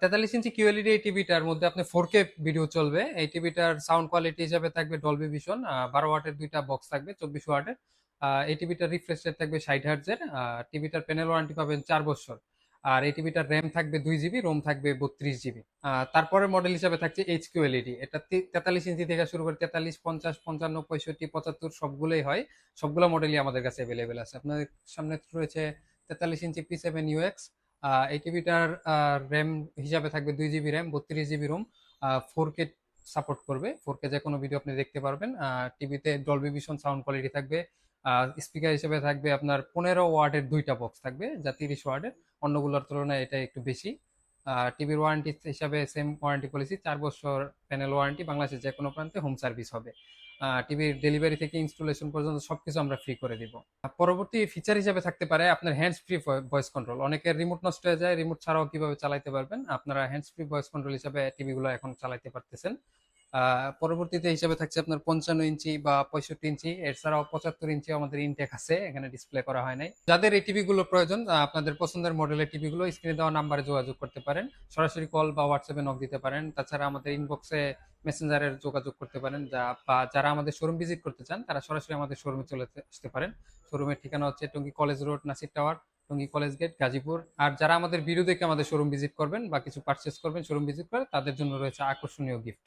তেতাল্লিশ ইঞ্চি কিউএলইডি এই টিভিটার মধ্যে আপনি ফোর কে ভিডিও চলবে। এই টিভিটার সাউন্ড কোয়ালিটি হিসাবে থাকবে ডলবি ভিশন বারো ওয়াটের দুইটা বক্স থাকবে, চব্বিশ ওয়াটের। এই টিভিটার রিফ্রেশ রেট থাকবে ষাট হার্জের টিভিটার প্যানেল ওয়ারেন্টি পাবেন চার বছর। আর এই টিভিটার র্যাম থাকবে দুই জিবি রোম থাকবে বত্রিশ জিবি তারপরে মডেল হিসাবে থাকছে এইচ কিউএলইডি এটা তেতাল্লিশ ইঞ্চি থেকে শুরু করে তেতাল্লিশ, পঞ্চাশ, পঞ্চান্ন, পঁয়ষট্টি, পঁচাত্তর সবগুলোই হয়। সবগুলো মডেলই আমাদের কাছে অ্যাভেলেবেল আছে। আপনাদের সামনে রয়েছে তেতাল্লিশ ইঞ্চি পি সেভেন ইউএক্স এই টিভিটার র্যাম হিসাবে থাকবে দুই জিবি র্যাম বত্রিশ GB ROM four K support করবে। ফোর কে যে কোনো ভিডিও আপনি দেখতে পারবেন। টিভিতে ডলবি ভিশন সাউন্ড কোয়ালিটি থাকবে। স্পিকার হিসেবে থাকবে আপনার পনেরো ওয়ার্ডের দুইটা বক্স থাকবে, যা তিরিশ ওয়ার্ডের। অন্যগুলোর তুলনায় এটা একটু বেশি। টিভির ওয়ারেন্টি হিসাবে সেম ওয়ারেন্টি পলিসি চার বছর প্যানেল ওয়ারেন্টি বাংলাদেশের যে কোনো প্রান্তে হোম সার্ভিস হবে। টিভির ডেলিভারি থেকে ইনস্টলেশন পর্যন্ত সব কিছু আমরা ফ্রি করে দিব। পরবর্তী ফিচার হিসাবে থাকতে পারে আপনার হ্যান্ডস ফ্রি ভয়েস কন্ট্রোল অনেকের রিমোট নষ্ট হয়ে যায় রিমোট ছাড়াও কীভাবে চালাইতে পারবেন? আপনারা হ্যান্ডস ফ্রি ভয়েস কন্ট্রোল হিসাবে টিভিগুলো এখন চালাইতে পারতেছেন। পরবর্তীতে হিসাবে থাকছে আপনার পঞ্চান্ন ইঞ্চি বা পঁয়ষট্টি ইঞ্চি। এছাড়াও পঁচাত্তর ইঞ্চি আমাদের ইনটেক আছে, এখানে ডিসপ্লে করা হয় নাই। যাদের এই টিভি গুলো প্রয়োজন আপনাদের পছন্দের মডেলের টিভি গুলো স্ক্রিনে দেওয়া নাম্বারে যোগাযোগ করতে পারেন। সরাসরি কল বা হোয়াটসঅ্যাপে নক দিতে পারেন। তাছাড়া আমাদের ইনবক্সে মেসেঞ্জারের যোগাযোগ করতে পারেন, যা বা যারা আমাদের শোরুম ভিজিট করতে চান, তারা সরাসরি আমাদের শোরুমে চলে আসতে পারেন। শোরুমের ঠিকানা হচ্ছে Tongi college road Nasir tower Tongi college gate Gazipur. আর যারা আমাদের দেখে আমাদের শোরুম ভিজিট করবেন বা কিছু পারচেস করবেন শোরুম ভিজিট করে, তাদের জন্য রয়েছে আকর্ষণীয় গিফট